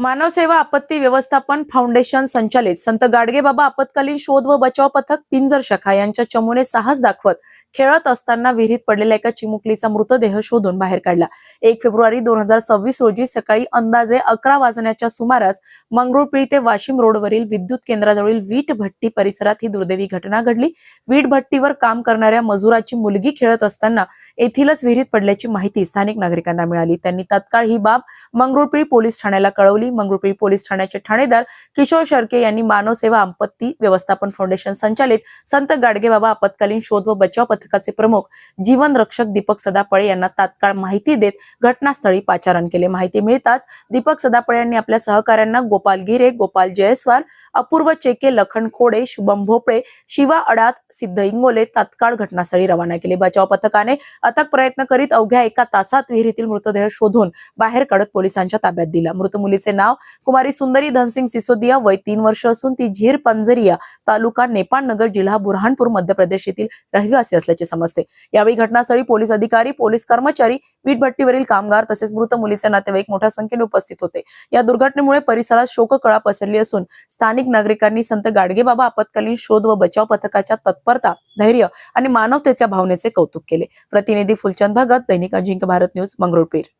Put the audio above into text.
मानवसेवा आपत्ती व्यवस्थापन फाउंडेशन संचालित. संत गाडगेबाबा आपत्कालीन शोध व बचाव पथक पिंजर शाखा यांच्या चमूने साहस दाखवत खेळत असताना विहिरीत पडलेल्या एका चिमुकलीचा मृतदेह शोधून बाहेर काढला. एक फेब्रुवारी दोन हजार सव्वीस रोजी सकाळी अंदाजे अकरा वाजण्याच्या सुमारास मंगरुळपिळी ते वाशिम रोडवरील विद्युत केंद्राजवळील वीट भट्टी परिसरात ही दुर्दैवी घटना घडली. वीट भट्टीवर काम करणाऱ्या मजुराची मुलगी खेळत असताना येथीलच विहिरीत पडल्याची माहिती स्थानिक नागरिकांना मिळाली. त्यांनी तत्काळ ही बाब मंगरुळपिळी पोलीस ठाण्याला कळवली. मंगरुळपीर पोलीस ठाण्याचे ठाणेदार किशोर शर्के यांनी मानव सेवा आपत्ती व्यवस्थापन फाउंडेशन संचालित संत गाडगेबाबा आपत्कालीन शोध व बचाव पथकाचे प्रमुख जीवन रक्षक दीपक सदापळे यांना तात्काळ माहिती देत घटनास्थळी पाचारण केले. माहिती मिळताच दीपक सदापळे यांनी आपल्या सहकाऱ्यांना गोपाल गिरे गोपाल जयस्वाल अपूर्व चेके लखन खोडे शुभम भोपळे शिवा अडात सिद्ध इंगोले तात्काळ घटनास्थळी रवाना केले. बचाव पथकाने अथक प्रयत्न करीत अवघ्या एका तासात विहिरीतील मृतदेह शोधून बाहेर काढत पोलिसांच्या ताब्यात दिला. मृत मुलीचे नाव कुमारी सुंदरी धनसिंग सिसोदिया वय तीन वर्ष असून ती झीर पंजरिया तालुका नेपाळनगर जिल्हा बुरहानपूर मध्य प्रदेश येथील रहिवासी असल्याचे समजते. यावेळी घटनास्थळी पोलीस अधिकारी पोलीस कर्मचारी वीटभट्टीवरील कामगार तसेच मृत मुलीचे नातेवाईक मोठ्या संख्येने उपस्थित होते. या दुर्घटनेमुळे परिसरात शोककळा पसरली असून स्थानिक नागरिकांनी संत गाडगेबाबा आपत्कालीन शोध व बचाव पथकाच्या तत्परता धैर्य आणि मानवतेच्या भावनेचे कौतुक केले. प्रतिनिधी फुलचंद भगत दैनिक अजिंक्य भारत न्यूज मंगरुळपीर.